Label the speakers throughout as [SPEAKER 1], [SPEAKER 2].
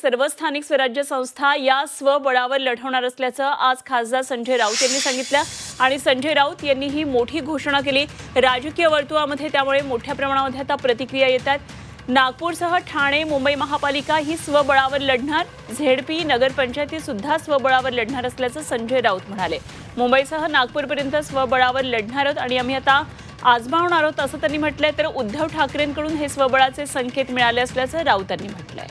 [SPEAKER 1] सर्व स्थानिक स्वराज्य संस्था या स्वबळावर लढवणार असल्याचं आज खासदार संजय राऊत यांनी सांगितलं. आणि संजय राऊत यांनी ही मोठी घोषणा केली. राजकीय वर्तुळामध्ये त्यामुळे मोठ्या प्रमाणामध्ये आता प्रतिक्रिया येतात. नागपूरसह ठाणे मुंबई महापालिका ही स्वबळावर लढणार. झेडपी नगरपंचायती सुद्धा स्वबळावर लढणार असल्याचं संजय राऊत म्हणाले. मुंबईसह नागपूरपर्यंत स्वबळावर लढणार आहोत आणि आम्ही आता आजमावणार आहोत असं त्यांनी म्हटलंय. तर उद्धव ठाकरेंकडून हे स्वबळाचे संकेत मिळाले असल्याचं राऊतांनी म्हटलंय.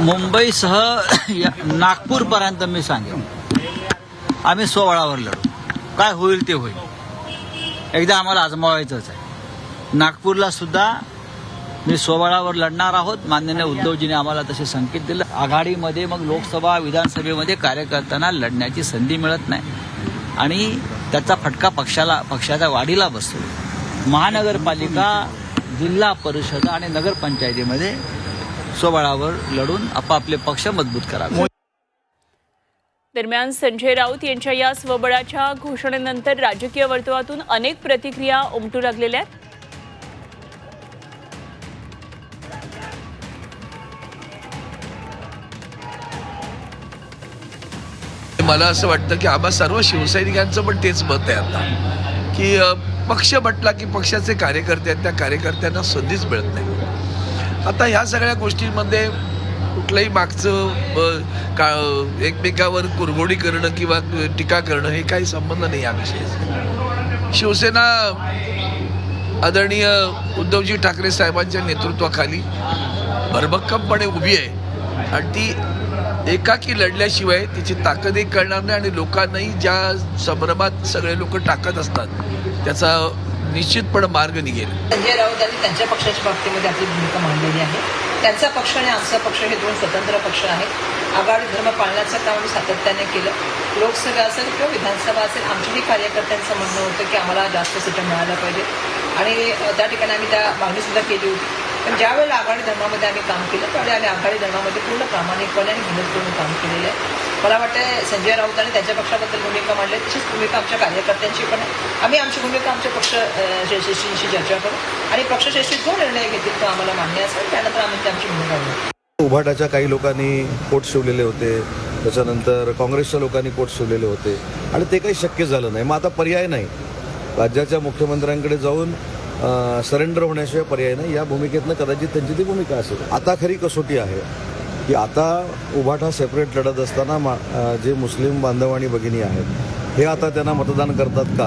[SPEAKER 2] मुंबईसह या- नागपूरपर्यंत मी सांगेन. आम्ही सोहळावर लढू. काय होईल ते होईल. एकदा आम्हाला आजमावायचंच आहे. नागपूरला सुद्धा मी सोहळावर लढणार आहोत. माननीय उद्धवजीने आम्हाला तसे संकेत दिले. आघाडीमध्ये मग लोकसभा विधानसभेमध्ये कार्यकर्त्यांना लढण्याची संधी मिळत नाही. आणि त्याचा फटका पक्षाला पक्षाच्या वाढीला बसतो. महानगरपालिका जिल्हा परिषद आणि नगरपंचायतीमध्ये स्वबळावर लढून आपापले पक्ष मजबूत करावे.
[SPEAKER 1] दरम्यान संजय राऊत यांच्या या स्वबळाच्या घोषणेनंतर राजकीय वर्तुळातून अनेक प्रतिक्रिया उमटू लागलेल्या आहेत.
[SPEAKER 3] मला असं वाटतं की आम्हा सर्व शिवसैनिकांचं पण तेच मत आहे आता. की पक्ष म्हटला की पक्षाचे कार्यकर्ते आहेत त्या कार्यकर्त्यांना संधीच मिळत नाही. आता ह्या सगळ्या गोष्टींमध्ये कुठलंही मागचं का एकमेकावर कुरघोडी करणं किंवा टीका करणं हे काही संबंध नाही या विषयी शिवसेना आदरणीय उद्धवजी ठाकरे साहेबांच्या नेतृत्वाखाली भरभक्कमपणे उभी आहे. आणि ती एकाकी लढल्याशिवाय तिची ताकदही कळणार नाही आणि लोकांनाही ज्या संभ्रमात सगळे लोक टाकत असतात त्याचा निश्चितपणे मार्ग निघेल.
[SPEAKER 4] संजय राऊतांनी त्यांच्या पक्षाच्या बाबतीमध्ये आपली भूमिका मांडलेली आहे. त्यांचा पक्ष आणि आमचा पक्ष हे दोन स्वतंत्र पक्ष आहेत. आघाडी धर्म पाळण्याचं काम आम्ही सातत्याने केलं. लोकसभा असेल किंवा विधानसभा असेल आमच्याही कार्यकर्त्यांचं म्हणणं होतं की आम्हाला जास्त सीटं मिळायला पाहिजे. आणि त्या ठिकाणी आम्ही त्या मागणीसुद्धा केली होती. पण ज्यावेळेला आघाडी धर्मामध्ये आम्ही काम केलं त्यावेळी आम्ही आघाडी धर्मामध्ये पूर्ण प्रामाणिकपणे आणि मेहनत करून काम केलेलं आहे. मला वाटतं संजय राऊत आणि त्यांच्या पक्षाबद्दल भूमिका मांडली. तशीच भूमिका आमच्या कार्यकर्त्यांची पण आम्ही आमची भूमिका आमच्या पक्ष श्रेष्ठींशी चर्चा करू. आणि पक्षश्रेष्ठी जो निर्णय घेतील तो आम्हाला मान्य असेल. त्यानंतर आम्ही आमची भूमिका घेऊ.
[SPEAKER 5] उभाटाच्या काही लोकांनी कोट शिवलेले होते. त्याच्यानंतर काँग्रेसच्या लोकांनी कोट शिवलेले होते. आणि ते काही शक्य झालं नाही. मग आता पर्याय नाही. राज्याच्या मुख्यमंत्र्यांकडे जाऊन सरेंडर होण्याशिवाय पर्याय नाही. या भूमिकेतनं कदाचित त्यांची ती भूमिका असेल. आता खरी कसोटी आहे. की आता उभाठा सेपरेट लढत असताना मा जे मुस्लिम बांधव आणि भगिनी आहेत हे आता त्यांना मतदान करतात का?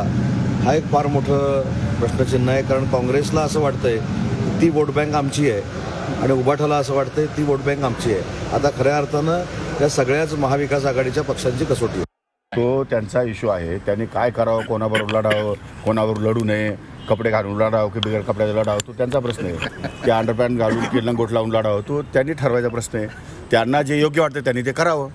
[SPEAKER 5] हा एक फार मोठं प्रश्नचिन्ह आहे कारण काँग्रेसला असं वाटतंय ती वोट बँक आमची आहे आणि उभाठाला असं वाटतंय ती वोट बँक आमची आहे. आता खऱ्या अर्थानं या सगळ्याच महाविकास आघाडीच्या पक्षांची कसोटी.
[SPEAKER 6] तो त्यांचा इश्यू आहे. त्यांनी काय करावं कोणाबरोबर लढावं कोणावर लढू नये कपडे घालून लढावं हो की बिगर कपड्याचा लढाव तो त्यांचा प्रश्न आहे. की अंडरपॅन्ट घालून की लंगोट लावून लढाव तो त्यांनी ठरवायचा प्रश्न आहे. त्यांना जे योग्य वाटतं त्यांनी ते करावं.